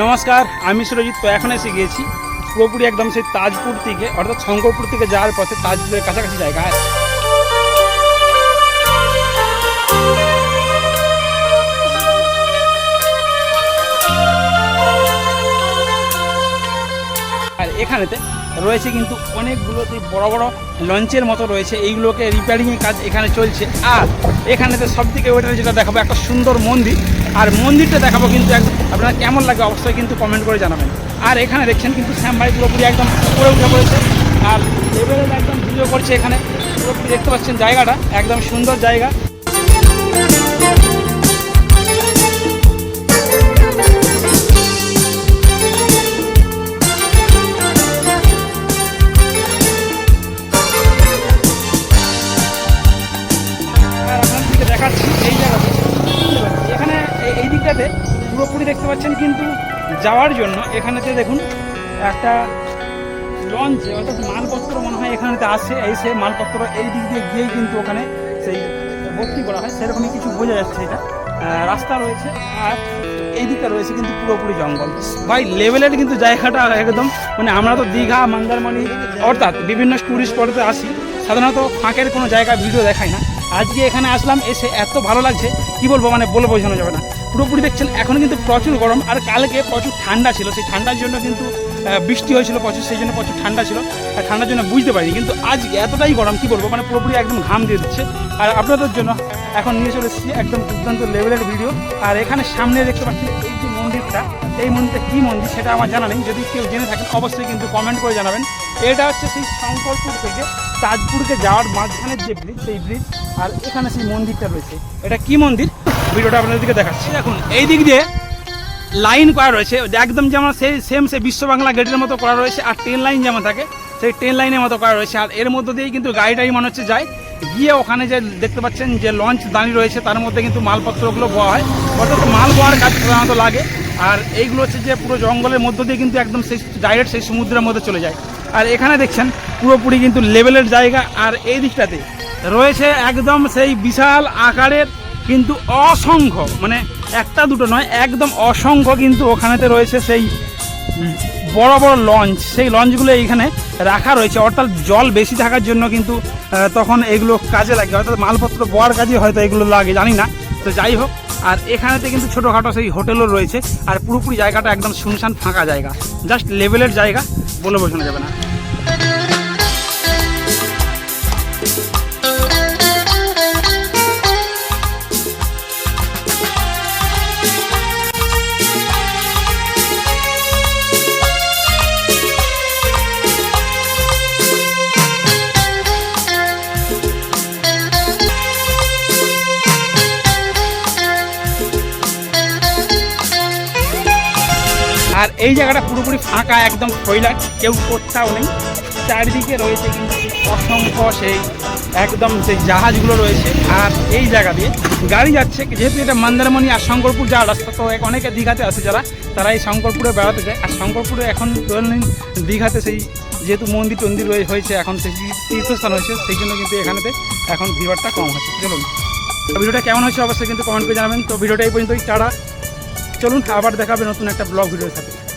নমস্কার, আমি সুরজিৎ। তো এখন এসে গিয়েছি পুরোপুরি একদম সেই তাজপুর থেকে, অর্থাৎ শঙ্করপুর থেকে যাওয়ার পথে তাজপুরের কাছাকাছি জায়গায় আর এখানেতে রয়েছে কিন্তু অনেকগুলো বড় বড় লঞ্চের মতো রয়েছে, এইগুলোকে রিপেয়ারিংয়ের কাজ এখানে চলছে। আর এখানেতে সব থেকে ওইটা যেটা দেখাবো, একটা সুন্দর মন্দির। আর মন্দিরটা দেখাবো কিন্তু একদম আপনার কেমন লাগে অবশ্যই কিন্তু কমেন্ট করে জানাবেন। আর এখানে দেখছেন কিন্তু শ্যামবাড়ি পুরোপুরি একদম উপরে উঠে পড়েছে। আর লেভেলের একদম ভিডিও করছে এখানে। পুরোপুরি দেখতে পাচ্ছেন জায়গাটা, একদম সুন্দর জায়গা। দেখতে পাচ্ছেন কিন্তু যাওয়ার জন্য এখানেতে দেখুন একটা লঞ্চ, অর্থাৎ মালপত্র মনে হয় এখানেতে আসে এসে মালপত্র এই দিক দিয়ে গিয়েই কিন্তু ওখানে সেই ভর্তি করা হয়। সেরকমই কিছু বোঝা যাচ্ছে এটা। রাস্তা রয়েছে আর এই দিকটা রয়েছে কিন্তু পুরোপুরি জঙ্গল। ভাই লেভেলের কিন্তু জায়গাটা একদম মানে আমরা তো দীঘা, মন্দারমণি, অর্থাৎ বিভিন্ন ট্যুরিস্ট স্পটে আসি। সাধারণত ফাঁকের কোনো জায়গা ভিডিও দেখাই না। আজকে এখানে আসলাম, এসে এত ভালো লাগছে, কি বলব মানে বলে বোঝানো যাবে না। পুরোপুরি দেখছেন, এখন কিন্তু প্রচুর গরম। আর কালকে প্রচুর ঠান্ডা ছিল। সেই ঠান্ডার জন্য কিন্তু বৃষ্টি হয়েছিল প্রচুর, সেই জন্য প্রচুর ঠান্ডা ছিল। আর ঠান্ডার জন্য বুঝতে পারিনি। কিন্তু আজ এতটাই গরম, কি বলব? মানে পুরোপুরি একদম ঘাম দিয়ে দিচ্ছে। আর আপনাদের জন্য এখন নিয়ে চলে এসেছি একদম দুর্দান্ত লেভেলের ভিডিও আর এখানে সামনে দেখতে পাচ্ছি এই যে মন্দিরটা। এই মন্দিরটা কী মন্দির সেটা আমার জানা নেই। যদি কেউ জেনে থাকেন, অবশ্যই কিন্তু কমেন্ট করে জানাবেন। এটা হচ্ছে সেই শঙ্করপুর থেকে তাজপুরকে যাওয়ার মাঝখানের যে ব্রিজ সেই ব্রিজ আর এখানে সেই মন্দিরটা রয়েছে। এটা কি মন্দির? ভিডিওটা আপনাদেরকে দেখাচ্ছি। দেখুন, এই দিক দিয়ে লাইন করা রয়েছে একদম যেমন সেই সেম সে বিশ্ব বাংলা গেটের মতো করা রয়েছে, আর ট্রেন লাইন যেমন থাকে, সেই ট্রেন লাইনের মতো করা রয়েছে। আর এর মধ্যে দিয়েই কিন্তু গাড়িটাই মনে হচ্ছে যায়। গিয়ে ওখানে যে দেখতে পাচ্ছেন যে লঞ্চ দাঁড়িয়ে রয়েছে, তার মধ্যে কিন্তু মালপত্রগুলো বোয়া হয়। অর্থাৎ মাল বোয়ার কাজ সাধারণত লাগে। আর এইগুলো হচ্ছে যে পুরো জঙ্গলের মধ্য দিয়ে কিন্তু একদম সেই ডাইরেক্ট সেই সমুদ্রের মধ্যে চলে যায়। আর এখানে দেখছেন, পুরোপুরি কিন্তু লেভেলের জায়গা। আর এই দিকটাতে রয়েছে একদম সেই বিশাল আকারের কিন্তু অসংখ্য মানে একটা দুটো নয়, একদম অসংখ্য কিন্তু ওখানেতে রয়েছে সেই বড় বড় লঞ্চ। সেই লঞ্চগুলো এইখানে রাখা রয়েছে। অর্থাৎ জল বেশি থাকার জন্য কিন্তু তখন এগুলো কাজে লাগে। অর্থাৎ মালপত্র বওয়ার কাজে হয়তো এগুলো লাগে, জানি না। তো যাই হোক, আর এখানেতে কিন্তু ছোটোখাটো সেই হোটেলও রয়েছে। আর পুরোপুরি জায়গাটা একদম শুনশান ফাঁকা জায়গা। জাস্ট লেভেলের জায়গা বলে বোঝানো যাবে না। আর এই জায়গাটা পুরোপুরি ফাঁকা, একদম ফয়লা কেউ কোথাও নেই। চারিদিকে রয়েছে কিন্তু অসংখ্য সেই একদম সেই জাহাজগুলো রয়েছে। আর এই জায়গা দিয়ে গাড়ি যাচ্ছে, যেহেতু এটা মন্দারমণি আর শঙ্করপুর যাওয়ার রাস্তা, তো অনেকে দীঘাতে আসে যারা, তারা এই শঙ্করপুরে বেড়াতে যায়। আর শঙ্করপুরে এখন দীঘাতে সেই যেহেতু মন্দির টন্দির হয়েছে, এখন সেই তীর্থস্থান হয়েছে, সেই জন্য কিন্তু এখানেতে এখন ভিড়টা কম হচ্ছে। চলুন। ভিডিওটা কেমন হয়েছে অবশ্যই কিন্তু কমেন্ট করে জানাবেন। তো ভিডিওটা এই পর্যন্তই, টাটা। চলুন আবার দেখাবে নতুন একটা ব্লগ ভিডিওর সাথে।